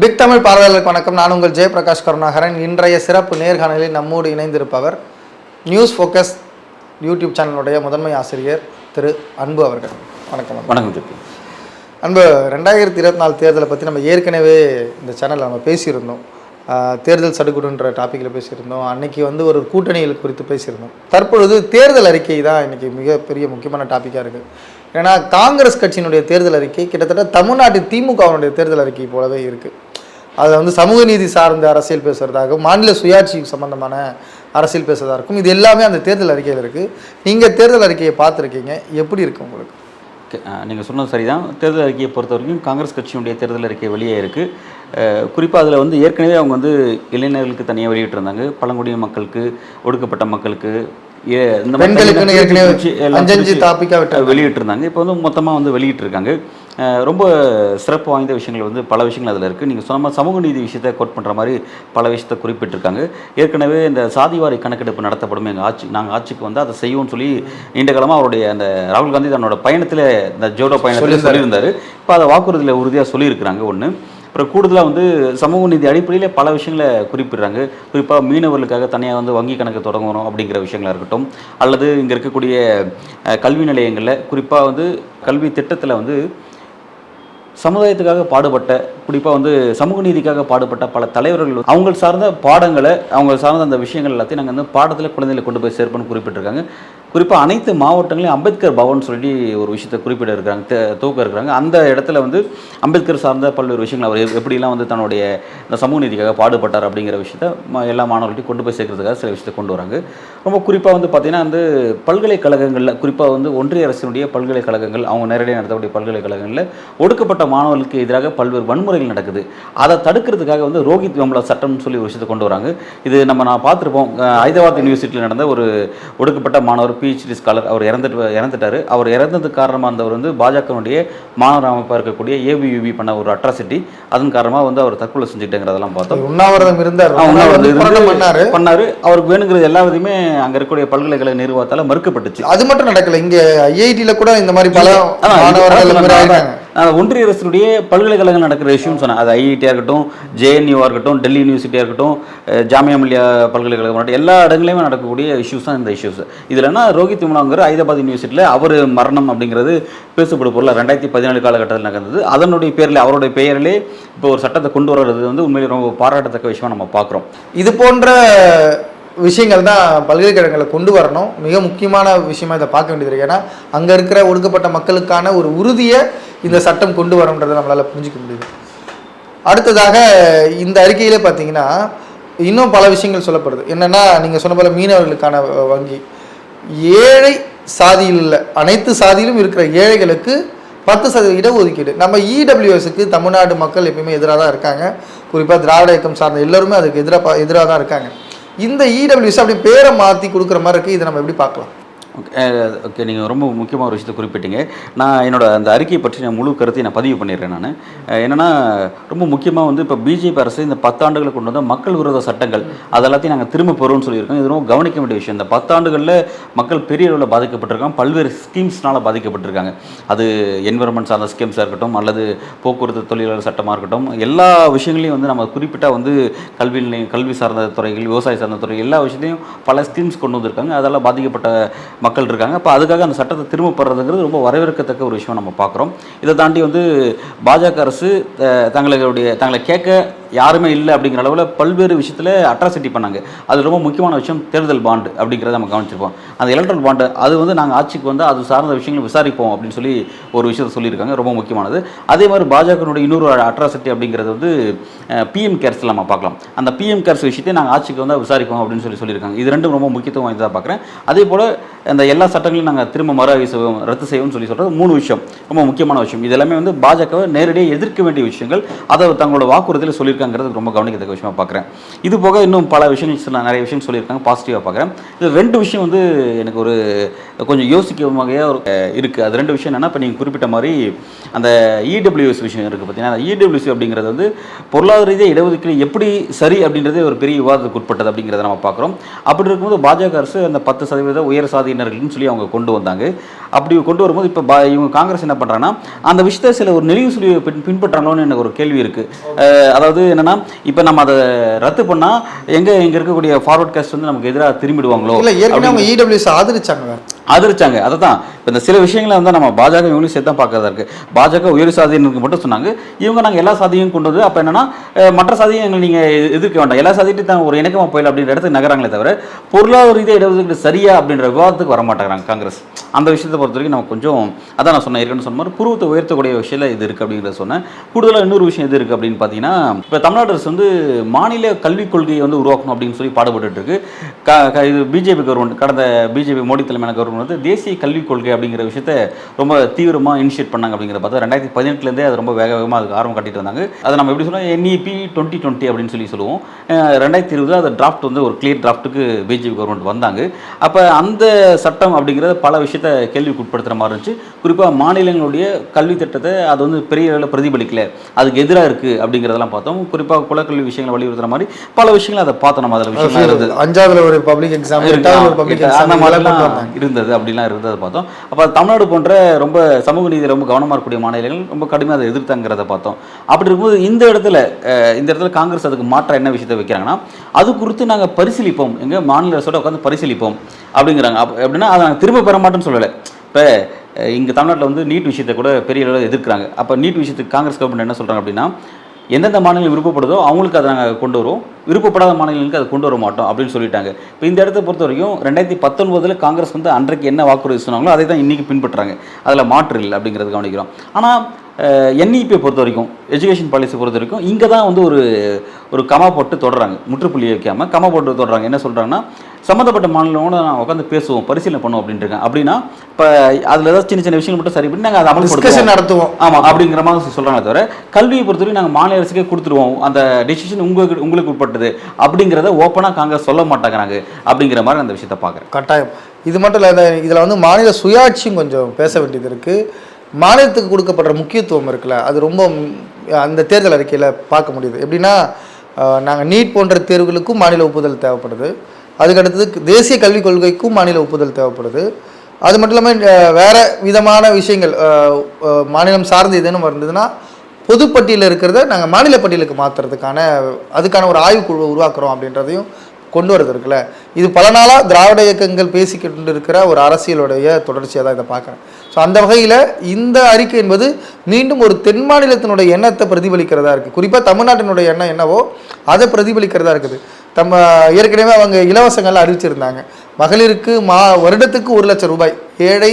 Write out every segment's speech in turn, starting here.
Big Tamil பார்வையாளர்களுக்கு வணக்கம். நான் உங்கள் ஜெயபிரகாஷ் கருணாகரன். இன்றைய சிறப்பு நேர்காணலில் நம்மோடு இணைந்திருப்பவர் நியூஸ் ஃபோக்கஸ் யூடியூப் சேனலுடைய முதன்மை ஆசிரியர் திரு அன்பு அவர்கள். வணக்கம். வணக்கம் ஜெபி. அன்பு ரெண்டாயிரத்தி இருபத்தி நாலு தேர்தலை பற்றி நம்ம ஏற்கனவே இந்த சேனலில் நம்ம பேசியிருந்தோம். தேர்தல் சடுகுடுன்ற டாப்பிக்கில் பேசியிருந்தோம். அன்னைக்கு வந்து ஒரு கூட்டணிகள் குறித்து பேசியிருந்தோம். தற்பொழுது தேர்தல் அறிக்கை தான் இன்னைக்கு மிகப்பெரிய முக்கியமான டாப்பிக்காக இருக்குது ஏன்னா காங்கிரஸ் கட்சியினுடைய தேர்தல் அறிக்கை கிட்டத்தட்ட தமிழ்நாட்டின் திமுகவினுடைய தேர்தல் அறிக்கை போலவே இருக்குது அதில் வந்து சமூக நீதி சார்ந்த அரசியல் பேசுகிறதாகவும் மாநில சுயாட்சி சம்பந்தமான அரசியல் பேசுறதா இருக்கும். இது எல்லாமே அந்த தேர்தல் அறிக்கையில் இருக்குது நீங்கள் தேர்தல் அறிக்கையை பார்த்துருக்கீங்க. எப்படி இருக்கு உங்களுக்கு? நீங்கள் சொன்னது சரிதான். தேர்தல் அறிக்கையை பொறுத்த வரைக்கும் காங்கிரஸ் கட்சியினுடைய தேர்தல் அறிக்கை வெளியே இருக்குது குறிப்பாக அதில் வந்து ஏற்கனவே அவங்க வந்து இளைஞர்களுக்கு தனியாக வெளியிட்டிருந்தாங்க. பழங்குடியின மக்களுக்கு ஒடுக்கப்பட்ட மக்களுக்கு இந்த தனியாக ஏற்கனவே வெளியிட்டிருந்தாங்க. இப்போ வந்து மொத்தமாக வந்து வெளியிட்டிருக்காங்க. ரொம்ப சிறப்பு வாய்ந்த விஷயங்கள் வந்து பல விஷயங்கள் அதில் இருக்குது நீங்கள் சொன்ன மாதிரி சமூக நீதி விஷயத்தை கோட் பண்ணுற மாதிரி பல விஷயத்தை குறிப்பிட்டிருக்காங்க. ஏற்கனவே இந்த சாதிவாரி கணக்கெடுப்பு நடத்தப்படும். எங்கள் ஆட்சி நாங்கள் ஆட்சிக்கு வந்து அதை செய்வோம்னு சொல்லி நீண்ட காலமாக அவருடைய அந்த ராகுல் காந்தி தன்னோட பயணத்தில் இந்த ஜோடோ பயணத்தில் சொல்லியிருந்தாரு. இப்போ அதை வாக்குறுதியில் உறுதியாக சொல்லியிருக்கிறாங்க ஒன்று அப்புறம் கூடுதலாக வந்து சமூக நீதி அடிப்படையில் பல விஷயங்களை குறிப்பிடுறாங்க. குறிப்பாக மீனவர்களுக்காக தனியாக வந்து வங்கி கணக்கு தொடங்கணும் அப்படிங்கிற விஷயங்களா இருக்கட்டும். அல்லது இங்கே இருக்கக்கூடிய கல்வி நிலையங்களில் குறிப்பாக வந்து கல்வி திட்டத்தில் வந்து சமுதாயத்துக்காக பாடுபட்ட குறிப்பாக வந்து சமூக நீதிக்காக பாடுபட்ட பல தலைவர்கள் அவங்க சார்ந்த பாடங்களை அவங்க சார்ந்த அந்த விஷயங்கள் எல்லாத்தையும் நாங்கள் வந்து பாடத்தில் குழந்தைகளை கொண்டு போய் சேர்ப்போம்னு குறிப்பிட்டிருக்காங்க. குறிப்பாக அனைத்து மாவட்டங்களையும் அம்பேத்கர் பவன் சொல்லி ஒரு விஷயத்தை குறிப்பிட இருக்கிறாங்க த- இருக்கிறாங்க அந்த இடத்துல வந்து அம்பேத்கர் சார்ந்த பல்வேறு விஷயங்கள் அவர் எப்படிலாம் வந்து தன்னுடைய இந்த சமூக நீதிக்காக பாடுபட்டார் அப்படிங்கிற விஷயத்த ம- எல்லா மாணவர்களையும் கொண்டு போய் சேர்க்கறதுக்காக சில விஷயத்தை கொண்டு வராங்க. ரொம்ப குறிப்பாக வந்து பார்த்தீங்கன்னா வந்து பல்கலைக்கழகங்களில் குறிப்பாக வந்து ஒன்றிய அரசினுடைய பல்கலைக்கழகங்கள் அவங்க நேரடியாக நடத்தக்கூடிய பல்கலைக்கழகங்களில் ஒடுக்கப்பட்ட மாணவர்களுக்கு எதிராக பல்வேறு வன்முறைகள் நடக்குது. அதை தடுக்கிறதுக்காக வந்து ரோஹித் வெம்லா சட்டம்னு சொல்லி ஒரு விஷயத்தை கொண்டு வராங்க. இது நம்ம நான் பார்த்துருப்போம் ஹைதராபாத் யூனிவர்சிட்டியில் நடந்த ஒரு ஒடுக்கப்பட்ட மாணவர் பிஹெச்டி ஸ்காலர் அவர் இறந்துட்டு இறந்துட்டாரு. அவர் இறந்ததுக்கு காரணமாக இருந்தவர் வந்து பாஜகவுடைய மாணவர் அமைப்பாக இருக்கக்கூடிய ஏபியூபி பண்ண ஒரு அட்ராசிட்டி அதன் காரணமாக வந்து அவர் தற்கொலை செஞ்சுக்கிட்டேங்கிறதெல்லாம் பார்த்தோம். உண்ணாவிரதம் இருந்தார். உண்ணாவிரதம் இருந்து பண்ணாரு. பண்ணாரு. அவருக்கு வேணுங்கிறது எல்லா விதையுமே அங்க இருக்கக்கூடிய பல்கலைக்கழக நிர்வாகத்தால மறுக்கப்பட்டுச்சு. அது மட்டும் நடக்கல. இங்க ஐஐடியில கூட இந்த மாதிரி பல மாணவர்கள் ஒன்றிய அரசுடைய பல்கலைக்கழகம் நடக்கிற விஷயம்னு சொன்னேன் அது ஐஐடியாக இருக்கட்டும் ஜேஎன்யூவாக இருக்கட்டும் டெல்லி யூனிவர்சிட்டியாக இருக்கட்டும் ஜாமியா மில்லியா பல்கலைக்கழகம் எல்லா இடங்களையுமே நடக்கக்கூடிய இஷ்யூஸ் தான் இந்த இஷ்யூஸ் இதுலனா ரோஹித் விமலாங்கிற ஹைதராபாத் யூனிவர்சிட்டியில் அவர் மரணம் அப்படிங்கிறது பேசப்படும் பொருள் ரெண்டாயிரத்தி பதினேழு காலகட்டத்தில் நடந்தது. அதனுடைய பேரில் அவருடைய பெயரிலே இப்போ ஒரு சட்டத்தை கொண்டு வர்றது வந்து உண்மையிலே ரொம்ப பாராட்டத்தக்க விஷயமா நம்ம பார்க்குறோம். இது போன்ற விஷயங்கள் தான் பல்கலைக்கழகங்களை கொண்டு வரணும். மிக முக்கியமான விஷயமா இதை பார்க்க வேண்டியது இருக்கு ஏன்னா அங்கே இருக்கிற ஒடுக்கப்பட்ட மக்களுக்கான ஒரு உறுதியை இந்த சட்டம் கொண்டு வரணுன்றதை நம்மளால் புரிஞ்சுக்க முடியுது. அடுத்ததாக இந்த அறிக்கையிலே பார்த்தீங்கன்னா இன்னும் பல விஷயங்கள் சொல்லப்படுது. என்னென்னா நீங்கள் சொன்ன போல மீனவர்களுக்கான வங்கி. ஏழை சாதியில் உள்ள அனைத்து சாதியிலும் இருக்கிற ஏழைகளுக்கு பத்து சதவீத இடஒதுக்கீடு நம்ம இடபிள்யூஎஸ்க்கு தமிழ்நாடு மக்கள் எப்பயுமே எதிராக தான் இருக்காங்க. குறிப்பாக திராவிட இயக்கம் சார்ந்த எல்லாருமே அதுக்கு எதிராக எதிராக தான் இருக்காங்க. இந்த இடபிள்யூஎஸ் அப்படி பேரை மாற்றி கொடுக்குற மாதிரி இருக்குது இதை நம்ம எப்படி பார்க்கலாம்? ஓகே ஓகே நீங்கள் ரொம்ப முக்கியமான ஒரு விஷயத்தை குறிப்பிட்டீங்க. நான் என்னோடய அந்த அறிக்கையை பற்றி நான் முழு கருத்தையும் நான் பதிவு பண்ணிடுறேன் நான். என்னென்னா ரொம்ப முக்கியமாக வந்து இப்போ பிஜேபி அரசு இந்த பத்தாண்டுகளை கொண்டு வந்த மக்கள் விரோத சட்டங்கள் அதெல்லாத்தையும் நாங்கள் திரும்ப பெறுவோம்னு சொல்லியிருக்கோம். இது ரொம்ப கவனிக்க வேண்டிய விஷயம். இந்த பத்தாண்டுகளில் மக்கள் பெரிய அளவில் பாதிக்கப்பட்டிருக்காங்க. பல்வேறு ஸ்கீம்ஸ்னால் பாதிக்கப்பட்டிருக்காங்க. அது என்விரான்மெண்ட் சார்ந்த ஸ்கீம்ஸாக இருக்கட்டும் அல்லது போக்குவரத்து தொழிலாளர் சட்டமாக இருக்கட்டும் எல்லா விஷயங்களையும் வந்து நம்ம குறிப்பிட்ட வந்து கல்வி கல்வி சார்ந்த துறைகள் விவசாய சார்ந்த துறை எல்லா விஷயத்தையும் பல ஸ்கீம்ஸ் கொண்டு வந்திருக்காங்க. அதெல்லாம் பாதிக்கப்பட்ட மக்கள் இருக்காங்க அப்போ அதுக்காக அந்த சட்டத்தை திரும்ப பெறதுங்கிறது ரொம்ப வரவேற்கத்தக்க ஒரு விஷயம் நம்ம பார்க்குறோம் இதை தாண்டி வந்து பாஜக அரசு தங்களுடைய தங்களை கேட்க யாருமே இல்லை அப்படிங்கிற அளவில் பல்வேறு விஷயத்தில் அட்ராசிட்டி பண்ணாங்க. அது ரொம்ப முக்கியமான விஷயம் தேர்தல் பாண்டு அப்படிங்கிறத நம்ம கவனிச்சிருப்போம். அந்த எலக்ட்ரல் பாண்டு அது வந்து நாங்கள் ஆட்சிக்கு வந்து அது சார்ந்த விஷயங்களை விசாரிப்போம் அப்படின்னு சொல்லி ஒரு விஷயத்தை சொல்லியிருக்காங்க. ரொம்ப முக்கியமானது. அதே மாதிரி பாஜகனுடைய இன்னொரு அட்ராசிட்டி அப்படிங்கிறது வந்து பிஎம் கேர்ஸில் நம்ம பார்க்கலாம். அந்த பிஎம் கேர்ஸ் விஷயத்தை நாங்கள் ஆட்சிக்கு வந்து விசாரிப்போம் அப்படின்னு சொல்லி சொல்லியிருக்காங்க. இது ரெண்டும் ரொம்ப முக்கியத்துவம் வாய்ந்ததாக பார்க்குறேன். அதே போல் அந்த எல்லா சட்டங்களையும் நாங்கள் திரும்ப மறு ஆய்வு செய்வோம் ரத்து செய்வோம்னு சொல்லி சொல்கிறது மூணு விஷயம். ரொம்ப முக்கியமான விஷயம். இது எல்லாமே வந்து பாஜகவை நேரடியாக எதிர்க்க வேண்டிய விஷயங்கள். அதை தங்களோட வாக்குறுதியில் சொல்லி சொல்லியிருக்காங்கிறது ரொம்ப கவனிக்கத்தக்க விஷயமா பார்க்குறேன். இது போக இன்னும் பல விஷயங்கள் நிறைய விஷயம் சொல்லியிருக்காங்க பாசிட்டிவாக பார்க்குறேன். இது ரெண்டு விஷயம் வந்து எனக்கு ஒரு கொஞ்சம் யோசிக்கும் வகையாக ஒரு இருக்குது அது ரெண்டு விஷயம் என்னென்னா இப்போ நீங்கள் குறிப்பிட்ட மாதிரி அந்த இடபிள்யூஎஸ் விஷயம் இருக்குது பார்த்தீங்கன்னா இடபிள்யூசி அப்படிங்கிறது வந்து பொருளாதார ரீதியாக இடஒதுக்கீடு எப்படி சரி அப்படின்றதே ஒரு பெரிய விவாதத்துக்கு உட்பட்டது அப்படிங்கிறத நம்ம பார்க்குறோம். அப்படி இருக்கும்போது பாஜக அரசு அந்த பத்து சதவீத உயர் சாதியினர்கள்னு சொல்லி அவங்க கொண்டு வந்தாங்க. அப்படி கொண்டு வரும்போது இப்போ பா இவங்க காங்கிரஸ் என்ன பண்ணுறாங்கன்னா அந்த விஷயத்தை சில ஒரு நெளிவு சொல்லி பின் பின்பற்றாங்களோன்னு எனக்கு ஒரு கேள்வி இருக்குது அதாவது என்னன்னா இப்போ நம்ம அதை ரத்து பண்ணால் எங்கே இங்கே இருக்கக்கூடிய ஃபார்வர்ட் காஸ்ட் வந்து நமக்கு எதிராக திரும்பிடுவாங்களோ இல்ல ஏற்கனவே அவங்க இடபிள்யூஎஸ் ஆதரிச்சாங்க வேற. ஆதரிச்சாங்க. அதை தான் இப்போ இந்த சில விஷயங்களை வந்து நம்ம பாஜக இவங்களும் சேர்த்து தான் பார்க்கறதா இருக்குது பாஜக உயர் சாதியினருக்கு மட்டும் சொன்னாங்க. இவங்க நாங்கள் எல்லா சாதியும் கொண்டு வந்து அப்போ என்னன்னா மற்ற சாதியும் எங்களை நீங்கள் எதிர்க்க வேண்டாம். எல்லா சாதியும் தான் ஒரு இணக்கமாக போயிடல அப்படின்ற இடத்துக்கு நகராங்களே தவிர பொருளாதார ரீதியாக இடஒதுக்கீடு சரியா அப்படின்ற விவாதத்துக்கு வர மாட்டேங்கிறாங்க காங்கிரஸ். அந்த விஷயத்தை பொறுத்த வரைக்கும் நம்ம கொஞ்சம் அதான் நான் சொன்னேன் ஏற்கனவே சொன்ன மாதிரி புருவத்தை உயர்த்தக்கூடிய விஷயம் இது இருக்குது அப்படிங்கிறத சொன்னேன். கூடுதலாக இன்னொரு விஷயம் எது இருக்குது அப்படின்னு பார்த்தீங்கன்னா இப்போ தமிழ்நாடு அரசு வந்து மாநில கல்விக் கொள்கையை வந்து உருவாக்கணும் அப்படின்னு சொல்லி பாடுபட்டு இருக்கு. க க- இது பிஜேபி கவர்மெண்ட் கடந்த பிஜேபி மோடி தலைமையான கவர்மெண்ட் வந்து தேசிய கல்விக் கொள்கை அப்படிங்கிற விஷயத்த ரொம்ப தீவிரமாக இனிஷியேட் பண்ணாங்க அப்படிங்கிற பார்த்தா ரெண்டாயிரத்தி பதினெட்டுலேருந்தே அது ரொம்ப வேக வேகமாக அதுக்கு ஆர்வம் காட்டிட்டு வந்தாங்க அதை நம்ம எப்படி சொல்லுவோம்? என்இபி டுவெண்ட்டி டுவெண்ட்டி அப்படின்னு சொல்லி சொல்லுவோம். ரெண்டாயிரத்தி இருபதுல அது டிராஃப்ட் வந்து ஒரு கிளியர் டிராஃப்ட்டுக்கு பிஜேபி கவர்மெண்ட் வந்தாங்க. அப்போ அந்த சட்டம் அப்படிங்கிறது பல விஷயத்த கேள்விக்கு உட்படுத்துகிற மாதிரி இருந்துச்சு. குறிப்பாக மாநிலங்களுடைய கல்வி திட்டத்தை அது வந்து பெரிய அளவில் பிரதிபலிக்கல. அதுக்கு எதிராக இருக்குது அப்படிங்கிறதெல்லாம் பார்த்தோம். குறிப்பாக குலக்கல்வி விஷயங்களை வலியுறுத்துற மாதிரி பல விஷயங்களை அதை பார்த்தோம் நம்ம அதில் விஷயமா இருந்தது. அஞ்சாவதுல ஒரு பப்ளிக் எக்ஸாம் எட்டாவது பப்ளிக் அந்த எக்ஸாம் மாதிரிலாம் இருந்தது அப்படிலாம் இருந்ததை பார்த்தோம். அப்போ தமிழ்நாடு போன்ற ரொம்ப சமூக நீதி ரொம்ப கவனமாக இருக்கக்கூடிய மாநிலங்கள் ரொம்ப கடுமையாக அதை எதிர்த்தாங்கிறத பார்த்தோம். அப்படி இருக்கும்போது இந்த இடத்துல இந்த இடத்துல காங்கிரஸ் அதுக்கு மாற்ற என்ன விஷயத்தை வைக்கிறாங்கன்னா அது குறித்து நாங்கள் பரிசீலிப்போம். எங்கள் மாநில அரசோட உட்காந்து பரிசீலிப்போம் அப்படிங்கிறாங்க. அப் எப்படின்னா அதை நாங்கள் திரும்ப பெற மாட்டோம்னு சொல்லலை. இப்போ இங்கே தமிழ்நாட்டில் வந்து நீட் விஷயத்தை கூட பெரிய அளவில் எதிர்க்கிறாங்க. அப்போ நீட் விஷயத்துக்கு காங்கிரஸ் கவர்மெண்ட் என்ன சொல்கிறாங்க அப்படின்னா எந்தெந்த மாநிலம் விருப்பப்படுதோ அவங்களுக்கு அதை நாங்கள் கொண்டு வருவோம். விருப்பப்படாத மாநிலங்களுக்கு அதை கொண்டு வர மாட்டோம் அப்படின்னு சொல்லிட்டாங்க. இப்போ இந்த இடத்த பொறுத்த வரைக்கும் ரெண்டாயிரத்தி பத்தொன்பதில் காங்கிரஸ் வந்து அன்றைக்கு என்ன வாக்குறுதி சொன்னாங்களோ அதை தான் இன்றைக்கி பின்பற்றுறாங்க. அதில் மாற்று இல்லை அப்படிங்கிறது கவனிக்கிறோம். ஆனால் என்இபியை பொறுத்த வரைக்கும் எஜுகேஷன் பாலிசி பொறுத்த வரைக்கும் இங்கே தான் வந்து ஒரு ஒரு கமா போட்டு தொடர்றாங்க முற்றுப்புள்ளி வைக்காமல் கமா போட்டு தொடர்றாங்க என்ன சொல்கிறாங்கன்னா சம்மந்தப்பட்ட மாநிலங்களோட நான் உட்காந்து பேசுவோம் பரிசீலனை பண்ணுவோம் அப்படின்ட்டு இருக்கேன் அப்படின்னா இப்போ அதில் ஏதாவது சின்ன சின்ன விஷயங்கள் மட்டும் சரி பண்ணி நாங்கள் அதை டிஸ்கஷன் அமல்படுத்துவோம் நடத்துவோம். ஆமா அப்படிங்கிற மாதிரி சொல்றாங்க தவிர கல்வியை பொறுத்தவரைக்கும் நாங்கள் மாநில அரசுக்கே கொடுத்துருவோம் அந்த டெசிஷன் உங்களுக்கு உங்களுக்கு உட்பட்டது. அப்படிங்கிறத ஓப்பனாக காங்கிரஸ் சொல்ல மாட்டேங்கிறாங்க. அப்படிங்கிற மாதிரி அந்த விஷயத்தை பார்க்குறேன். கட்டாயம். இது மட்டும் இல்லை இதில் வந்து மாநில சுயாட்சியும் கொஞ்சம் பேச வேண்டியது இருக்குது மாநிலத்துக்கு கொடுக்கப்படுற முக்கியத்துவம் இருக்குல்ல அது ரொம்ப அந்த தேர்தல் அறிக்கையில் பார்க்க முடியுது. எப்படின்னா நாங்கள் நீட் போன்ற தேர்வுகளுக்கும் மாநில ஒப்புதல் தேவைப்படுது. அதுக்கு அடுத்தது தேசிய கல்விக் கொள்கைக்கும் மாநில ஒப்புதல் தேவைப்படுது. அது மட்டும் இல்லாமல் வேறு விதமான விஷயங்கள் மாநிலம் சார்ந்து ஏதேனும் இருந்ததுன்னா பொதுப்பட்டியலில் இருக்கிறத நாங்கள் மாநில பட்டியலுக்கு மாற்றுறதுக்கான அதுக்கான ஒரு ஆய்வுக்குழுவை உருவாக்குறோம் அப்படின்றதையும் கொண்டு வரது இருக்குல்ல. இது பல நாளாக திராவிட இயக்கங்கள் பேசிக்கிட்டு இருக்கிற ஒரு அரசியலுடைய தொடர்ச்சியாக தான் இதை பார்க்குறேன். ஸோ அந்த வகையில் இந்த அறிக்கை என்பது மீண்டும் ஒரு தென் மாநிலத்தினுடைய எண்ணத்தை பிரதிபலிக்கிறதா இருக்குது குறிப்பாக தமிழ்நாட்டினுடைய எண்ணம் என்னவோ அதை பிரதிபலிக்கிறதா இருக்குது. நம்ம ஏற்கனவே அவங்க இலவசங்கள்லாம் அறிவிச்சிருந்தாங்க. மகளிருக்கு மா வருடத்துக்கு ஒரு லட்சம் ரூபாய். ஏழை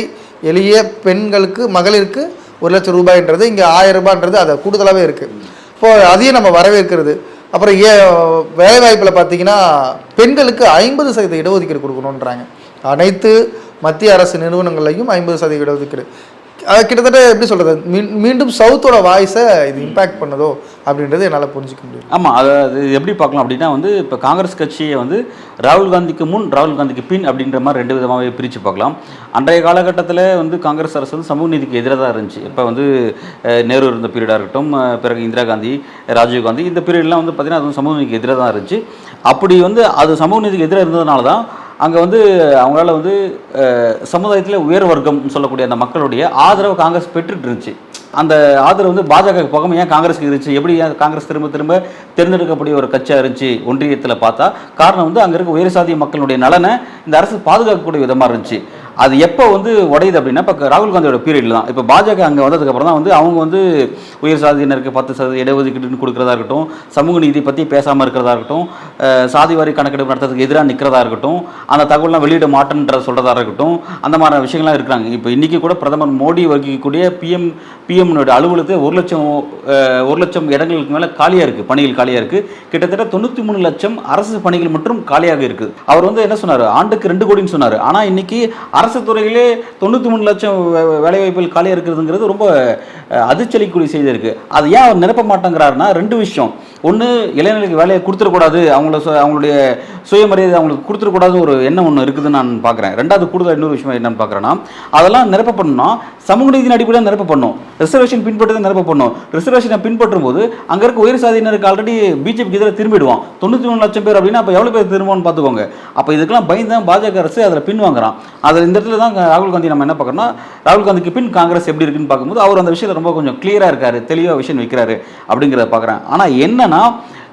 எளிய பெண்களுக்கு மகளிருக்கு ஒரு லட்சம் ரூபாய்ன்றது இங்கே ஆயிரம் ரூபான்றது அதை கூடுதலாகவே இருக்குது இப்போது அதையும் நம்ம வரவேற்கிறது. அப்புறம் ஏ வேலைவாய்ப்பில் பார்த்தீங்கன்னா பெண்களுக்கு ஐம்பது சதவீத இடஒதுக்கீடு கொடுக்கணுன்றாங்க அனைத்து மத்திய அரசு நிறுவனங்களையும் ஐம்பது சதவீத இடஒதுக்கீடு. கிட்டத்தட்ட எப்படி சொல்கிறது மீண்டும் சவுத்தோட வாய்ஸை இது இம்பேக்ட் பண்ணதோ அப்படின்றது என்னால் புரிஞ்சிக்க முடியும். ஆமாம் அதை அது எப்படி பார்க்கலாம் அப்படின்னா வந்து இப்போ காங்கிரஸ் கட்சியை வந்து ராகுல் காந்திக்கு முன் ராகுல் காந்திக்கு பின் அப்படின்ற மாதிரி ரெண்டு விதமாகவே பிரித்து பார்க்கலாம். அன்றைய காலகட்டத்தில் வந்து காங்கிரஸ் அரசு வந்து சமூக நீதிக்கு எதிராக தான் இருந்துச்சு. இப்போ வந்து நேரு இருந்த பீரியடாக இருக்கட்டும் பிறகு இந்திரா காந்தி ராஜீவ் காந்தி இந்த பீரியட்லாம் வந்து பார்த்திங்கன்னா அது வந்து சமூக நீதிக்கு எதிராக தான் இருந்துச்சு. அப்படி வந்து அது சமூக நீதிக்கு எதிராக இருந்ததுனால தான் அங்கே வந்து அவங்களால வந்து சமுதாயத்தில் உயர் வர்க்கம் சொல்லக்கூடிய அந்த மக்களுடைய ஆதரவு காங்கிரஸ் பெற்றுட்டு இருந்துச்சு. அந்த ஆதரவு வந்து பாஜக போகாம ஏன் காங்கிரஸ்க்கு இருந்துச்சு? எப்படி ஏன் காங்கிரஸ் திரும்ப திரும்ப தேர்ந்தெடுக்கக்கூடிய ஒரு கட்சியாக இருந்துச்சு ஒன்றியத்தில் பார்த்தா காரணம் வந்து அங்கே இருக்க உயர் சாதிய மக்களுடைய நலனை இந்த அரசு பாதுகாக்கக்கூடிய விதமாக இருந்துச்சு. அது எப்போ வந்து உடையுது அப்படின்னா இப்போ ராகுல் காந்தியோட பீரியடில் தான். இப்போ பாஜக அங்கே வந்ததுக்கப்புறம் தான் வந்து அவங்க வந்து உயர் சாதியினருக்கு பத்து சதவீத இடஒதுக்கீடுன்னு கொடுக்குறதா இருக்கட்டும் சமூக நீதி பற்றி பேசாமல் இருக்கிறதா இருக்கட்டும் சாதிவாரி கணக்கெடுப்பு நடத்துறதுக்கு எதிராக நிற்கிறதா இருக்கட்டும் அந்த தகவல்லாம் வெளியிட மாட்டேன்ற சொல்கிறதா இருக்கட்டும் அந்த மாதிரி விஷயங்கள்லாம் இருக்கிறாங்க. இப்போ இன்றைக்கி கூட பிரதமர் மோடி வகிக்கக்கூடிய பிஎம் பிஎம்னுடைய அலுவலகத்தை ஒரு லட்சம் ஒரு லட்சம் இடங்களுக்கு மேலே காலியாக இருக்குது பணிகள் காலியாக இருக்குது கிட்டத்தட்ட தொண்ணூற்றி மூணு லட்சம் அரசு பணிகள் மட்டும் காலியாக இருக்குது அவர் வந்து என்ன சொன்னார்? ஆண்டுக்கு ரெண்டு கோடின்னு சொன்னார். ஆனால் இன்றைக்கி அரசு துறையிலே தொண்ணூற்றி மூணு லட்சம் வேலைவாய்ப்புகள் காலியாக இருக்கிறதுங்கிறது ரொம்ப அதிர்ச்சலிக்கூடிய செய்தி இருக்குது அது ஏன் அவர் நிரப்ப மாட்டேங்கிறாருன்னா ரெண்டு விஷயம். ஒன்று இளைஞர்களுக்கு வேலையை கொடுத்துடக்கூடாது அவங்கள சு- அவங்களுடைய சுயமரியாதை அவங்களுக்கு கொடுத்துடக்கூடாதுன்னு ஒரு எண்ணம் ஒன்று இருக்குதுன்னு நான் பார்க்குறேன் ரெண்டாவது கூடுதல் இன்னொரு விஷயம் என்னென்னு பார்க்குறேன்னா அதெல்லாம் நிரப்பப்படணும்னா சமூக நீதியின் அடிப்படையில் நிரப்பப்படணும் ரிசர்வேஷன் பின்பற்றி நிரப்பப்படணும் ரிசர்வேஷனை பின்பற்றும் போது அங்கே இருக்க உயர் சாதியினருக்கு ஆல்ரெடி பிஜேபிக்கு எதிராக திரும்பிடுவான். தொண்ணூற்றி மூணு லட்சம் பேர் அப்படின்னா அப்போ எவ்வளோ பேர் திரும்புவோம்னு பார்த்துக்கோங்க அப்போ இதுக்கெல்லாம் பயந்து தான் பாஜக அரசு அதில் பின் வாங்குறான் அதில் இந்த இடத்துல தான் ராகுல் காந்தி நம்ம என்ன பார்க்குறோம்னா ராகுல் காந்திக்கு பின் காங்கிரஸ் எப்படி இருக்குன்னு பார்க்கும்போது அவர் அந்த விஷயத்தில் ரொம்ப கொஞ்சம் கிளியராக இருக்காரு தெளிவாக விஷயம் வைக்கிறாரு அப்படிங்கிறத பார்க்குறேன். ஆனால் என்னன்னா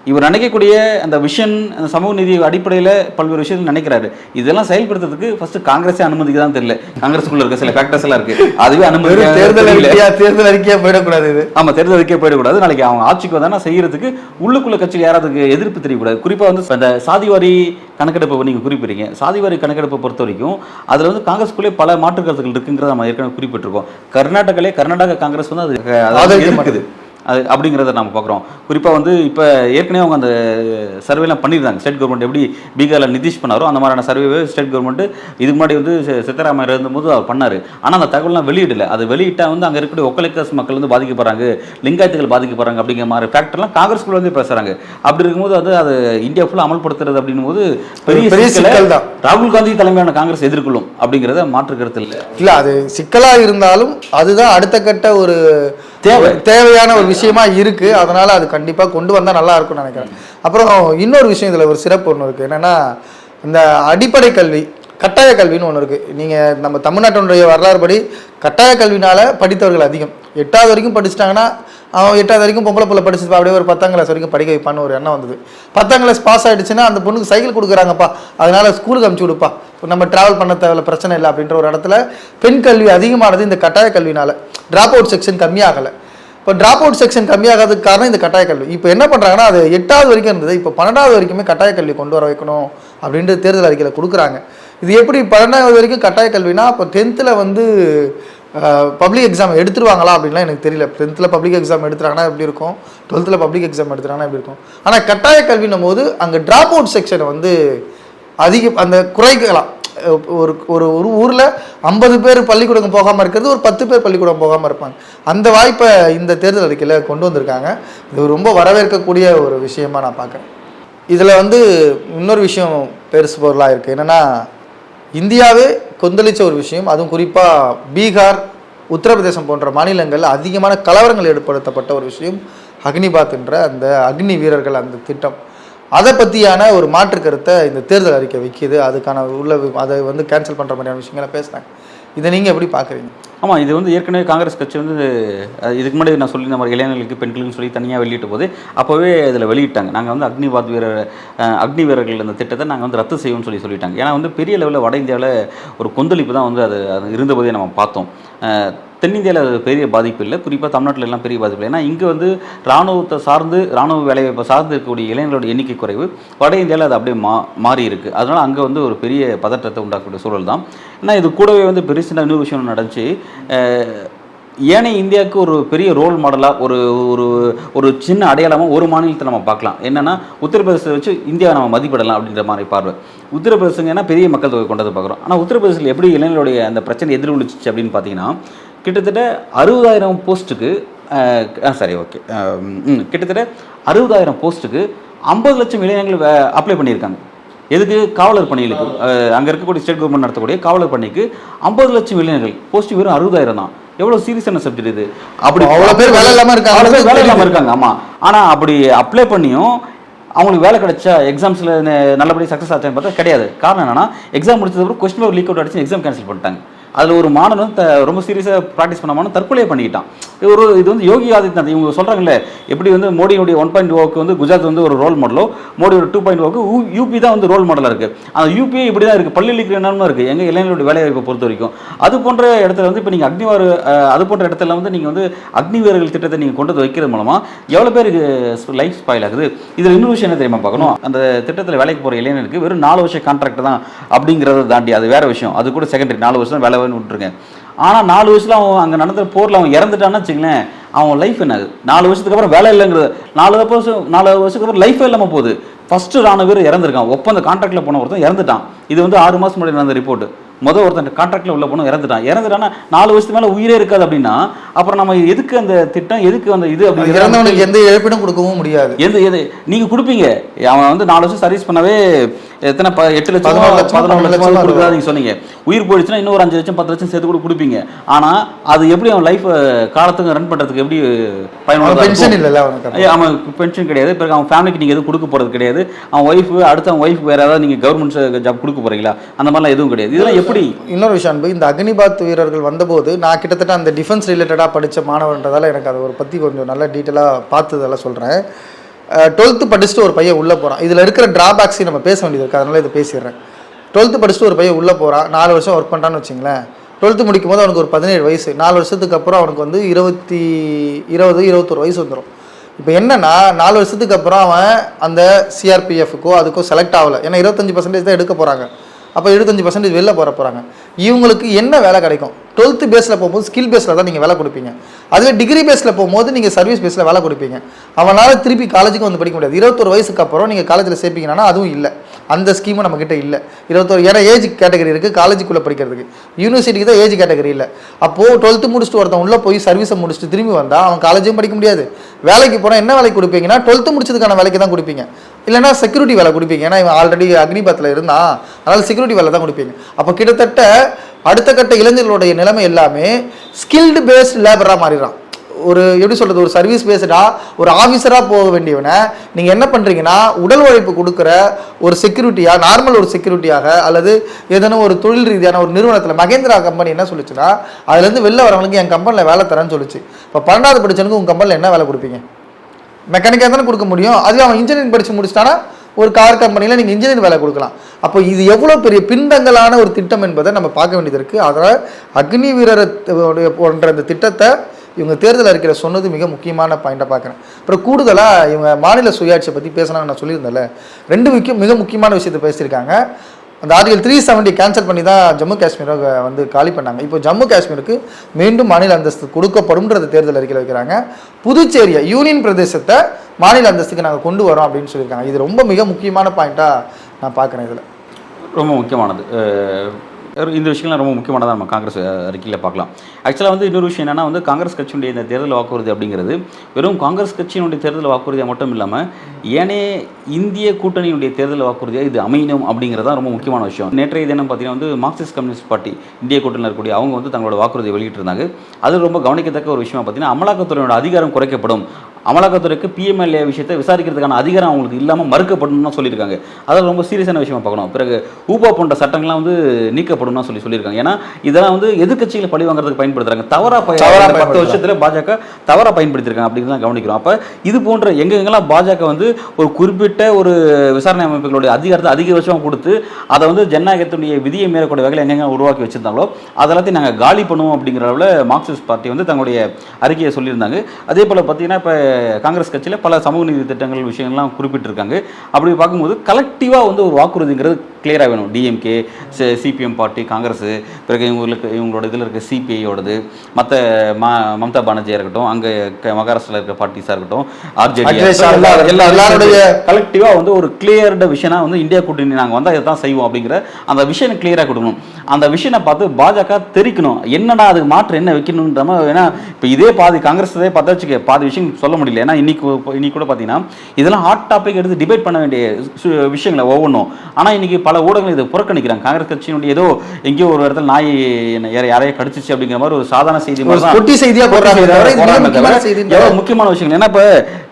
இவர் நினைக்கக்கூடிய அந்த விஷன் அந்த சமூக நீதி அடிப்படையில் பல்வேறு விஷயங்கள் நினைக்கிறாரு. இதெல்லாம் செயல்படுத்துறதுக்கு ஃபர்ஸ்ட் காங்கிரஸே அனுமதிக்க தான் தெரியல. காங்கிரஸுக்குள்ள இருக்க சில ஃபேக்டர்ஸ் எல்லாம் இருக்கு. அதுவே அனுமதி தேர்தல் அறிக்கையா தேர்தல் அறிக்கையா போயிடக்கூடாது இது. ஆமா தேர்தல் அறிக்கை போயிடக்கூடாது. நாளைக்கு அவங்க ஆட்சிக்கு வந்தானா செய்யறதுக்கு உள்ளுக்குள்ள கட்சியில் யாராவது எதிர்ப்பு தெரியக்கூடாது. குறிப்பா வந்து அந்த சாதிவாரி கணக்கெடுப்பை நீங்க குறிப்பிடுறீங்க. சாதிவாரி கணக்கெடுப்பை பொறுத்த வரைக்கும் அதுல வந்து காங்கிரஸ்குள்ளே பல மாற்று கருத்துக்கள் இருக்குங்கிறத நம்ம ஏற்கனவே குறிப்பிட்டிருக்கோம். கர்நாடகாலே கர்நாடகா காங்கிரஸ் வந்து அது இருக்குது அது அப்படிங்கிறத நம்ம பார்க்குறோம். குறிப்பாக வந்து இப்போ ஏற்கனவே அவங்க அந்த சர்வேலாம் பண்ணியிருந்தாங்க. ஸ்டேட் கவர்மெண்ட் எப்படி பீகாரில் நிதிஷ் பண்ணாரோ அந்த மாதிரியான சர்வே ஸ்டேட் கவர்மெண்ட் இதுக்கு முன்னாடி வந்து சி- சித்தராமையா இருந்தபோது அவர் பண்ணார். ஆனால் அந்த தகவல்லாம் வெளியிடல. அது வெளியிட்டா வந்து அங்கே இருக்கக்கூடிய ஒக்கலைக்காஸ் மக்கள் வந்து பாதிக்கப்படுறாங்க. லிங்காயத்துகள் பாதிக்கப்படுறாங்க அப்படிங்கிற மாதிரி ஃபேக்டர்லாம் காங்கிரஸ்குள்ள வந்து பேசுகிறாங்க அப்படி இருக்கும்போது அது அது இந்தியா ஃபுல்லாக அமல்படுத்துறது அப்படின்னும் போது பெரிய சிக்கலை தான். ராகுல் காந்தி தலைமையான காங்கிரஸ் எதிர்கொள்ளும் அப்படிங்கிறத மாற்று கருத்து இல்லை. இல்ல அது சிக்கலா இருந்தாலும் அதுதான் அடுத்த கட்ட ஒரு தேவை. தேவையான ஒரு விஷயமா இருக்கு. அதனால அது கண்டிப்பா கொண்டு வந்தா நல்லா இருக்கும்னு நினைக்கிறேன். அப்புறம் இன்னொரு விஷயம் இதுல ஒரு சிறப்பு ஒன்று இருக்கு. என்னன்னா இந்த அடிப்படை கல்வி கட்டாய கல்வின்னு ஒன்று இருக்கு. நீங்க நம்ம தமிழ்நாட்டினுடைய வரலாறு படி கட்டாய கல்வினால படித்தவர்கள் அதிகம். எட்டாவது வரைக்கும் படிச்சிட்டாங்கன்னா அவன் எட்டாவது வரைக்கும் பொம்பளை பிள்ளை படிச்சு அப்படியே ஒரு பத்தாம் கிளாஸ் வரைக்கும் படிக்க வைப்பான்னு ஒரு எண்ணம் வந்தது. பத்தாம் கிளாஸ் பாஸ் ஆயிடுச்சுன்னா அந்த பொண்ணுக்கு சைக்கிள் கொடுக்குறாங்கப்பா. அதனால ஸ்கூலுக்கு அமுச்சு விடுப்பா. இப்போ நம்ம டிராவல் பண்ண தேவையில்ல பிரச்சனை இல்லை அப்படின்ற ஒரு இடத்துல பெண் கல்வி அதிகமானது இந்த கட்டாய கல்வினால. ட்ராப் அவுட் செக்ஷன் கம்மியாகலை. இப்போ ட்ராப் அவுட் செக்ஷன் கம்மியாகிறதுக்கு காரணம் இந்த கட்டாய கல்வி. இப்போ என்ன பண்ணுறாங்கன்னா அது எட்டாவது வரைக்கும் இருந்தது. இப்போ பன்னெண்டாவது வரைக்குமே கட்டாய கல்வி கொண்டு வர வைக்கணும் அப்படின்ட்டு தேர்தல் அறிக்கையில் கொடுக்குறாங்க. இது எப்படி பன்னெண்டாவது வரைக்கும் கட்டாய கல்வினா இப்போ டென்த்தில் வந்து பப்ளிக் எக்ஸாம் எடுத்துருவாங்களா அப்படின்லாம் எனக்கு தெரியல. டென்த்தில் பப்ளிக் எக்ஸாம் எடுத்துறாங்கன்னா எப்படி இருக்கும்? டுவெல்த்தில் பப்ளிக் எக்ஸாம் எடுத்துறாங்கன்னா எப்படி இருக்கும்? ஆனால் கட்டாய கல்வின்னும் போது அங்கே ட்ராப் அவுட் செக்ஷனை வந்து அதிக அந்த குறைக்கலாம். ஒரு ஒரு ஒரு ஊரில் ஐம்பது பேர் பள்ளிக்கூடம் போகாமல் இருக்கிறது ஒரு பத்து பேர் பள்ளிக்கூடம் போகாமல் இருப்பாங்க. அந்த வாய்ப்பை இந்த தேர்தல் அறிக்கையில் கொண்டு வந்திருக்காங்க. இது ரொம்ப வரவேற்கக்கூடிய ஒரு விஷயமா நான் பார்க்குறேன். இதில் வந்து இன்னொரு விஷயம் பெருசு பொருளாக இருக்குது என்னென்னா இந்தியாவே கொந்தளித்த ஒரு விஷயம். அதுவும் குறிப்பாக பீகார் உத்தரப்பிரதேசம் போன்ற மாநிலங்களில் அதிகமான கலவரங்கள் ஏற்படுத்தப்பட்ட ஒரு விஷயம். அக்னிபாத் என்ற அந்த அக்னி வீரர்கள் அந்த திட்டம். அதை பற்றியான ஒரு மாற்று கருத்தை இந்த தேர்தல் அறிக்கை வைக்கிது. அதுக்கான உள்ள அதை வந்து கேன்சல் பண்ணுற மாதிரியான விஷயங்களை பேசுகிறாங்க இதை நீங்கள் எப்படி பார்க்குறீங்க? ஆமாம் இது வந்து ஏற்கனவே காங்கிரஸ் கட்சி வந்து இதுக்கு முன்னாடி நான் சொல்லி நம்ம இளைஞர்களுக்கு பெண்களுக்கு சொல்லி தனியாக வெளியிட்ட போது அப்போவே இதில் வெளியிட்டாங்க. நாங்கள் வந்து அக்னிபாத் வீரர் அக்னி வீரர்கள் அந்த திட்டத்தை நாங்கள் வந்து ரத்து செய்வோம்னு சொல்லி சொல்லிட்டாங்க. ஏன்னா வந்து பெரிய லெவலில் வட இந்தியாவில் ஒரு கொந்தளிப்பு தான் வந்து அது அது இருந்தபோதே நம்ம பார்த்தோம். தென்னிந்தியாவில் அது பெரிய பாதிப்பு இல்லை. குறிப்பாக தமிழ்நாட்டில் எல்லாம் பெரிய பாதிப்பு இல்லை. ஏன்னா இங்கே வந்து இராணுவத்தை சார்ந்து இராணுவ வேலைவாய்ப்பை சார்ந்து இருக்கக்கூடிய இளைஞர்களுடைய எண்ணிக்கை குறைவு. வட இந்தியாவில் அது அப்படியே மா மாறி இருக்கு. அதனால் அங்கே வந்து ஒரு பெரிய பதற்றத்தை உண்டாக்கக்கூடிய சூழல் தான். ஏன்னா இது கூடவே வந்து பெருசாக இன்னொரு விஷயம் நடந்துச்சு. ஏனைய இந்தியாவுக்கு ஒரு பெரிய ரோல் மாடலாக ஒரு ஒரு ஒரு சின்ன அடையாளமாக ஒரு மாநிலத்தை நம்ம பார்க்கலாம். என்னென்னா உத்தரப்பிரதேசத்தை வச்சு இந்தியாவை நம்ம மதிப்பிடலாம் அப்படின்ற மாதிரி பார்வை. உத்தரப்பிரதேசங்கன்னா பெரிய மக்கள் தொகை கொண்டது பார்க்குறோம். ஆனால் உத்தரப்பிரதேசத்தில் எப்படி இளைஞர்களுடைய அந்த பிரச்சனை எதிரொலிச்சிச்சு அப்படின்னு பார்த்தீங்கன்னா கிட்டத்தட்ட அறுபதாயிரம் போஸ்ட்டுக்கு சரி ஓகே. கிட்டத்தட்ட அறுபதாயிரம் போஸ்ட்டுக்கு ஐம்பது லட்சம் இளைஞர்கள் அப்ளை பண்ணியிருக்காங்க. எதுக்கு? காவலர் பணிகளுக்கு. அங்கே இருக்கக்கூடிய ஸ்டேட் கவர்மெண்ட் நடத்தக்கூடிய காவலர் பணிக்கு ஐம்பது லட்சம் இளைஞர்கள். போஸ்ட் வெறும் அறுபதாயிரம் தான். எவ்வளோ சீரியஸான சப்ஜெக்ட் இது? அப்படி அவ்வளவு பேர் வேலை இல்லாம இருக்காங்க. அவ்வளவு பேர் வேலை இல்லாமல் இருக்காங்க. ஆமாம் ஆனால் அப்படி அப்ளை பண்ணியும் அவங்களுக்கு வேலை கிடைச்சா எக்ஸாம்ஸில் நல்லபடியாக சக்ஸஸ் ஆச்சான்னு பார்த்தா கிடையாது. காரணம் என்னன்னா எக்ஸாம் முடிச்சதுக்கப்புறம் கொஸ்டின் பேப்பர் லீக் அவுட் அடிச்சு எக்ஸாம் கேன்சல் பண்ணிட்டாங்க. அதில் ஒரு மாணவன் த- ரொம்ப சீரியஸாக ப்ராக்டிஸ் பண்ண மாணவன் தற்கொலையை பண்ணிக்கிட்டான். இது ஒரு இது வந்து யோகி ஆதித்யநாத் இவங்க சொல்கிறாங்கல்ல எப்படி வந்து மோடியுடைய ஒன் பாயிண்ட் ஓக்கு வந்து குஜராத் வந்து ஒரு ரோல் மாடலோ மோடியோட டூ பாயிண்ட் ஓக்கு யூபி தான் வந்து ரோல் மாடலாக இருக்குது அந்த யூபிஏ இப்படி தான் இருக்குது பள்ளி இருக்கிற என்னன்னு இருக்குது எங்கள் இளைஞர்களுடைய வேலை வாய்ப்பை பொறுத்த வரைக்கும். அது போன்ற இடத்துல வந்து இப்போ நீங்கள் அக்னிவாறு அது போன்ற இடத்துல வந்து நீங்கள் வந்து அக்னி வீரர்கள் திட்டத்தை நீங்கள் கொண்டு வந்து வைக்கிறது மூலமாக எவ்வளோ பேருக்கு லைஃப் ஸ்பாயில் ஆகுது? இதில் இன்னொரு விஷயம் என்ன தெரியுமா பார்க்கணும்? அந்த திட்டத்தில் வேலைக்கு போகிற இளைஞருக்கு வெறும் நாலு வருஷம் கான்ட்ராக்ட் தான் அப்படிங்கிறத தாண்டி அது வேறு விஷயம். அது கூட செகண்டரி நாலு வருஷம் வேலை வேணும்னு விட்டுருங்க ஆனால் நாலு வருஷத்துல அவன் அங்கே நடந்த போரில் அவன் இறந்துட்டான்னு வச்சுங்களேன் அவன் லைஃப் என்ன நாலு வருஷத்துக்கு அப்புறம் வேலை இல்லைங்கிறது நாலு வருஷம் நாலு வருஷத்துக்கு அப்புறம் லைஃபே இல்லாமல் போகுது. ஃபர்ஸ்ட் ராணுவ வீரர் இறந்துருக்கான். ஒப்பந்த கான்ட்ராக்டில் போன ஒருத்தன் இறந்துட்டான். இது வந்து ஆறு மாதம் முன்னாடி நடந்த ரிப்போர்ட் முதல் ஒருத்தன் கான்ட்ராக்ட்ல உள்ள போனோம் இறந்துட்டான். இறந்துட்டானா நாலு வருஷத்துக்கு மேல உயிரே இருக்காது அப்படின்னா அப்புறம் நம்ம எதுக்கு அந்த திட்டம் எதுக்கு அந்த இது இறந்தவனுக்கு எந்த இழப்பீடும் கொடுக்கவும் முடியாது. எது எது நீங்க கொடுப்பீங்க. அவன் வந்து நாலு வருஷம் சர்வீஸ் பண்ணவே எத்தனை ப- எட்டு லட்சம் பதினொன்று லட்சம் கொடுக்குறதா சொன்னீங்க. உயிர் போயிடுச்சுன்னா இன்னும் ஒரு அஞ்சு லட்சம் பத்து லட்சம் சேர்த்து கூட கொடுப்பீங்க. ஆனா அது எப்படி அவன் லைஃப் காலத்துக்கு ரன் பண்றதுக்கு எப்படி பயனுள்ளதா பென்ஷன் ஐயா, அவன் பென்ஷன் கிடையாது. பிறகு அவன் ஃபேமிலிக்கு நீங்க எதுவும் கொடுக்க போறது கிடையாது. அவன் ஒய்ஃப் அடுத்து அவன் ஒய்ஃப் வேற ஏதாவது நீங்க கவர்மெண்ட் ஜாப் கொடுக்க போறீங்களா? அந்த மாதிரிலாம் எதுவும் கிடையாது. இதெல்லாம் எப்படி? இன்னொரு விஷயம் அன்பு. இந்த அக்னிபாத் வீரர்கள் வந்தபோது நான் கிட்டத்தட்ட அந்த டிஃபென்ஸ் ரிலேட்டடாக படித்த மாணவன்றதால எனக்கு அதை ஒரு பற்றி கொஞ்சம் நல்ல டீட்டெயிலாக பார்த்ததெல்லாம் சொல்கிறேன் டுவெல்த்து படிச்சுட்டு ஒரு பையன் உள்ளே போகிறான் இதில் இருக்கிற ட்ராபேக்ஸையும் நம்ம பேச வேண்டியது இருக்குது அதனால் இதை பேசிடுறேன். டுவெல்த்து படிச்சுட்டு ஒரு பையன் உள்ளே போகிறான் நாலு வருஷம் ஒர்க் பண்ணுறான்னு வச்சுங்களேன். டுவெல்த்து முடிக்கும் போது அவனுக்கு ஒரு பதினேழு வயசு. நாலு வருஷத்துக்கு அப்புறம் அவனுக்கு வந்து இருபத்தி இருபது இருபத்தொரு வயசு வந்துடும் இப்போ என்னென்னா நாலு வருஷத்துக்கு அப்புறம் அவன் அந்த சிஆர்பிஎஃப்க்கோ அதுக்கோ செலக்ட் ஆகலை. ஏன்னா இருபத்தஞ்சு பர்சன்டேஜ் தான் எடுக்க போகிறாங்க அப்போ எழுபத்தஞ்சு பர்சன்டேஜ் வெளில போகிற போகிறாங்க இவங்களுக்கு என்ன வேலை கிடைக்கும்? டுவெல்த்து பேஸில் போகும்போது ஸ்கில் பேஸில் தான் நீங்கள் வேலை கொடுப்பீங்க. அதுவே டிகிரி பேஸில் போகும்போது நீங்கள் சர்வீஸ் பேஸில் வேலை கொடுப்பீங்க. அவனால் திருப்பி காலேஜுக்கு வந்து படிக்க முடியாது. இருபத்தொரு வயசுக்கு அப்புறம் நீங்கள் காலேஜில் சேர்ப்பீங்கன்னா அதுவும் இல்லை. அந்த ஸ்கீமும் நம்மக்கிட்ட இல்லை. இருபத்தொரு ஏன்னா ஏஜ் கேட்டகரி இருக்குது காலேஜுக்குள்ளே படிக்கிறதுக்கு. யூனிவர்சிட்டிக்கு தான் ஏஜ் கேட்டகரி இல்லை. அப்போது டுவெல்த்து முடிச்சுட்டு ஒருத்தன் உள்ளே போய் சர்வீஸை முடிச்சுட்டு திரும்பி வந்தால் அவன் காலேஜும் படிக்க முடியாது. வேலைக்கு போனால் என்ன வேலைக்கு கொடுப்பீங்கன்னா டுவெல்த்து முடிச்சதுக்கான வேலைக்கு தான் கொடுப்பீங்க. இல்லைன்னா செக்யூரிட்டி வேலை கொடுப்பீங்க. ஏன்னா இவன் ஆல்ரெடி அக்னிபாத்தில் இருந்தான். அதனால் செக்யூரிட்டி வேலை தான் கொடுப்பீங்க. அப்போ கிட்டத்தட்ட அடுத்த கட்ட இளைஞர்களுடைய நிலைமை எல்லாமே ஸ்கில்டு பேஸ்ட் லேபராக மாறிடுறான். ஒரு எப்படி சொல்கிறது ஒரு சர்வீஸ் பேஸ்டாக ஒரு ஆஃபீஸராக போக வேண்டியவனை நீங்கள் என்ன பண்ணுறீங்கன்னா உடல் உழைப்பு கொடுக்குற ஒரு செக்யூரிட்டியாக நார்மல் ஒரு செக்யூரிட்டியாக அல்லது ஏதேனும் ஒரு தொழில் ரீதியான ஒரு நிறுவனத்தில் மகேந்திரா கம்பெனி என்ன சொல்லுச்சுன்னா அதுலேருந்து வெளில வரவங்களுக்கு என் கம்பெனியில் வேலை தரேன்னு சொல்லிச்சு. இப்போ பன்னெண்டாவது படிச்சவனுக்கு உங்கள் கம்பெனியில் என்ன வேலை கொடுப்பீங்க? மெக்கானிக்காக தானே கொடுக்க முடியும். அதுவே அவன் இன்ஜினியரிங் படித்து முடிச்சிட்டானா ஒரு கார் கம்பெனியில் நீங்கள் இன்ஜினியர் வேலை கொடுக்கலாம். அப்போ இது எவ்வளோ பெரிய பின்தங்கலான ஒரு திட்டம் என்பதை நம்ம பார்க்க வேண்டியது இருக்குது அதனால் அக்னி வீரரை போன்ற அந்த திட்டத்தை இவங்க தேர்தல் அறிக்கையில் சொன்னது மிக முக்கியமான பாயிண்ட்டை பார்க்குறேன். அப்புறம் கூடுதலாக இவங்க மாநில சுயாட்சியை பற்றி பேசினாங்க நான் சொல்லியிருந்தேன்ல. ரெண்டு முக்கிய மிக முக்கியமான விஷயத்தை பேசியிருக்காங்க. அந்த ஆர்டிகல் த்ரீ செவன்ட்டி கேன்சல் பண்ணி தான் ஜம்மு காஷ்மீரை வந்து காலி பண்ணாங்க. இப்போ ஜம்மு காஷ்மீருக்கு மீண்டும் மாநில அந்தஸ்து கொடுக்கப்படும்ன்றது தேர்தல் அறிக்கையில் வைக்கிறாங்க. புதுச்சேரியை யூனியன் பிரதேசத்தை மாநில அந்தஸ்துக்கு நாங்கள் கொண்டு வரோம் அப்படின்னு சொல்லியிருக்காங்க. இது ரொம்ப மிக முக்கியமான பாயிண்ட்டாக நான் பார்க்குறேன் இதில். ரொம்ப முக்கியமானது. இந்த விஷயம்லாம் ரொம்ப முக்கியமானதாக நம்ம காங்கிரஸ் அறிக்கையில் பார்க்கலாம். ஆக்சுவலாக வந்து இன்னொரு விஷயம் என்னென்னா வந்து காங்கிரஸ் கட்சியினுடைய இந்த தேர்தல் வாக்குறுதி அப்படிங்கிறது வெறும் காங்கிரஸ் கட்சியினுடைய தேர்தல் வாக்குறுதியாக மட்டும் இல்லாமல் ஏனைய இந்திய கூட்டணியினுடைய தேர்தல் வாக்குறுதியாக இது அமையணும் அப்படிங்கிறது தான் ரொம்ப முக்கியமான விஷயம். நேற்றைய தினம் பார்த்தீங்கன்னா வந்து மார்க்சிஸ்ட் கம்யூனிஸ்ட் பார்ட்டி இந்திய கூட்டணியில் இருக்கக்கூடிய அவங்க வந்து தங்களோட வாக்குறுதியை வெளியிட்டிருந்தாங்க. அது ரொம்ப கவனிக்கத்தக்க ஒரு விஷயமா பார்த்தீங்கன்னா அமலாக்கத்துறையோட அதிகாரம் குறைக்கப்படும் அமலாக்கத்துறைக்கு பிஎம்எல்ஏ விஷயத்தை விசாரிக்கிறதுக்கான அதிகாரம் அவங்களுக்கு இல்லாமல் மறுக்கப்படும் சொல்லியிருக்காங்க. அதெல்லாம் ரொம்ப சீரியஸான விஷயமா பார்க்கணும். பிறகு ஊபா போன்ற சட்டங்கள்லாம் வந்து நீக்கப்படும் சொல்லி சொல்லியிருக்காங்க. ஏன்னா இதெல்லாம் வந்து எதிர்க்கட்சிகளை பழி வாங்குறதுக்கு பயன்படுத்துறாங்க. தவறா பய- தவறா இந்த பத்து. வருஷத்துல பாஜக தவறா பயன்படுத்தியிருக்காங்க அப்படிங்கிறத கவனிக்கிறோம். அப்ப இது போன்ற எங்கெங்கெல்லாம் பாஜக வந்து ஒரு குறிப்பிட்ட ஒரு விசாரணை அமைப்புகளுடைய அதிகாரத்தை அதிகபட்சமாக கொடுத்து அதை வந்து ஜனநாயகத்துடைய விதியை மீறக்கூடிய வகையில் எங்கெங்க உருவாக்கி வச்சிருந்தாங்களோ அதெல்லாத்தையும் நாங்கள் காலி பண்ணுவோம் அப்படிங்கிற அளவில் மார்க்சிஸ்ட் பார்ட்டி வந்து தங்களுடைய அறிக்கையை சொல்லியிருந்தாங்க. அதே போல் பார்த்தீங்கன்னா இப்போ காங்கிரஸ் கட்சியில் பல சமூக நீதி திட்டங்கள் விஷயங்கள்லாம் குறிப்பிட்டிருக்காங்க. அப்படி பார்க்கும்போது கலெக்டிவாக வந்து ஒரு வாக்குறுதிங்கிறது கிளியராக வேணும். டிஎம்கே சிபிஎம் பார்ட்டி காங்கிரஸ் பிறகு இவங்களுக்கு இவங்களோட இதில் இருக்க சிபிஐயோடது மற்ற மா மம்தா பானர்ஜியாக இருக்கட்டும் அங்கே மகாராஷ்டிராவில் இருக்க பார்ட்டிஸாக இருக்கட்டும் ஆர்ஜேடி கலெக்டிவாக வந்து ஒரு கிளியர்டு விஷயம்னா வந்து இந்தியா கூட்டணி நாங்கள் வந்தால் இதை தான் செய்வோம் அப்படிங்கிற அந்த விஷயம் கிளியராக கொடுக்கணும். அந்த விஷயனை பார்த்து பாஜக தெரிக்கணும். என்னடா அதுக்கு மாற்று என்ன வைக்கணுன்ற மாதிரி ஏன்னா இப்போ இதே பாதி காங்கிரஸ் பார்த்தா வச்சுக்க பாதி விஷயம் சொல்ல முடியல. ஏன்னா இன்னைக்கு இன்னைக்கு கூட பார்த்தீங்கன்னா இதெல்லாம் ஹாட் டாபிக் எடுத்து டிபேட் பண்ண வேண்டிய விஷயங்களை ஒவ்வொன்றும். ஆனால் இன்னைக்கு பல ஊடகங்கள் இதை புறக்கணிக்கிறாங்க. காங்கிரஸ் கட்சியினுடைய ஏதோ எங்கேயோ ஒரு இடத்துல நாய் யாரையோ கடிச்சிச்சு அப்படிங்கிற மாதிரி ஒரு சாதாரண செய்தி மிக போடுறாங்க முக்கியமான விஷயங்கள். ஏன்னா இப்போ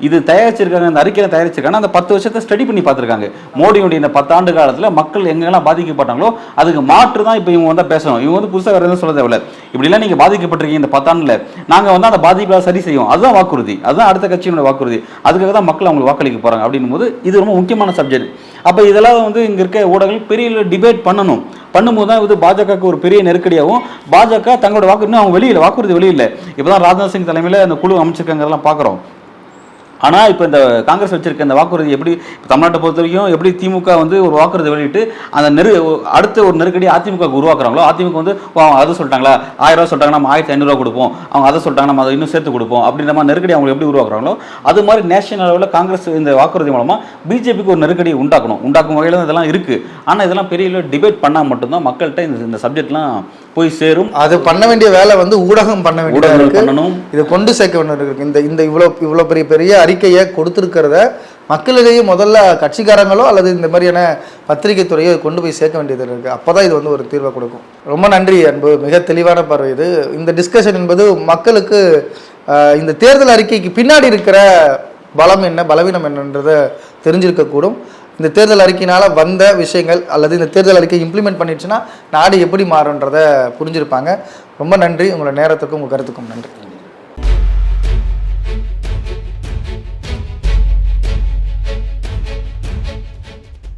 இது தயாரிச்சிருக்காங்க இந்த அறிக்கையில தயாரிச்சிருக்காங்க. அந்த பத்து வருஷத்தை ஸ்டடி பண்ணி பார்த்திருக்காங்க. மோடியுடைய இந்த பத்தாண்டு காலத்துல மக்கள் எங்கெல்லாம் பாதிக்கப்பட்டாங்களோ அதுக்கு மாற்று தான் இப்போ இவங்க வந்து பேசணும். இவங்க வந்து புதுசாக வேற எதுவும் சொல்ல தேவையில்ல. இப்படிலாம் நீங்க பாதிக்கப்பட்டிருக்கீங்க இந்த பத்தாண்டுல. நாங்க வந்து அந்த பாதிப்பை சரி செய்வோம். அதுதான் வாக்குறுதி. அதுதான் அடுத்த கட்சியினுடைய வாக்குறுதி. அதுக்காக தான் மக்கள் அவங்களுக்கு வாக்களிக்க போறாங்க அப்படின்னும் போது இது ரொம்ப முக்கியமான சப்ஜெக்ட் அப்போ இதெல்லாம் வந்து இங்க இருக்க ஊடகங்கள் பெரிய டிபேட் பண்ணணும். பண்ணும்போது தான் இது பாஜகவுக்கு ஒரு பெரிய நெருக்கடியாகவும் பாஜக தங்களோட வாக்குறுதி அவங்க வெளியில வாக்குறுதி வெளியில இப்பதான் ராஜ்நாத் சிங் தலைமையில அந்த குழு அமைச்சிருக்காங்க பார்க்குறோம் ஆனால் இப்போ இந்த காங்கிரஸ் வச்சிருக்க இந்த வாக்குறுதி எப்படி தமிழ்நாட்டை பொறுத்த வரைக்கும் எப்படி திமுக வந்து ஒரு வாக்குறுதி வெளியிட்டு அந்த நெரு அடுத்த ஒரு நெருக்கடி அதிமுக உருவாக்குறாங்களோ அதிமுக வந்து அவங்க அதை சொல்லிட்டாங்களா? ஆயிரம் ரூபா சொல்லிட்டாங்க நம்ம ஆயிரத்தி ஐநூறுரூவா கொடுப்போம். அவங்க அதை சொல்லிட்டாங்க நம்ம அதை இன்னும் சேர்த்து கொடுப்போம். அப்படின்ற மாதிரி நெருக்கடி அவங்க எப்படி உருவாக்குறாங்களோ அது மாதிரி நேஷனல் அளவில் காங்கிரஸ் இந்த வாக்குறுதி மூலமாக பிஜேபிக்கு ஒரு நெருக்கடி உண்டாக்கணும். உண்டாக்கும் வகையில் இதெல்லாம் இருக்குது ஆனால் இதெல்லாம் பெரிய டிபேட் பண்ணால் மட்டும்தான் மக்கள்கிட்ட இந்த இந்த சப்ஜெக்ட்லாம் போய் சேரும். அது பண்ண வேண்டிய வேலை வந்து ஊடகம் பண்ண இருக்கு. பண்ணணும். இதை கொண்டு சேர்க்க வேண்டியது இருக்கு. இந்த இந்த இவ்வளோ இவ்வளோ பெரிய பெரிய அறிக்கையை கொடுத்துருக்கிறத மக்களிடையே முதல்ல கட்சிக்காரங்களோ அல்லது இந்த மாதிரியான பத்திரிகை துறையோ கொண்டு போய் சேர்க்க வேண்டியது இருக்குது அப்போ தான் இது வந்து ஒரு தீர்வை கொடுக்கும். ரொம்ப நன்றி அன்பு. மிக தெளிவான பார்வை இது. இந்த டிஸ்கஷன் என்பது மக்களுக்கு இந்த தேர்தல் அறிக்கைக்கு பின்னாடி இருக்கிற பலம் என்ன பலவீனம் என்னன்றதை தெரிஞ்சிருக்கக்கூடும். இந்த தேர்தல் அறிக்கையினால் வந்த விஷயங்கள் அல்லது இந்த தேர்தல் அறிக்கை இம்ப்ளிமெண்ட் பண்ணிடுச்சுன்னா நாடு எப்படி மாறுன்றதை புரிஞ்சிருப்பாங்க. ரொம்ப நன்றி. உங்களோட நேரத்துக்கும் உங்கள் கருத்துக்கும் நன்றி.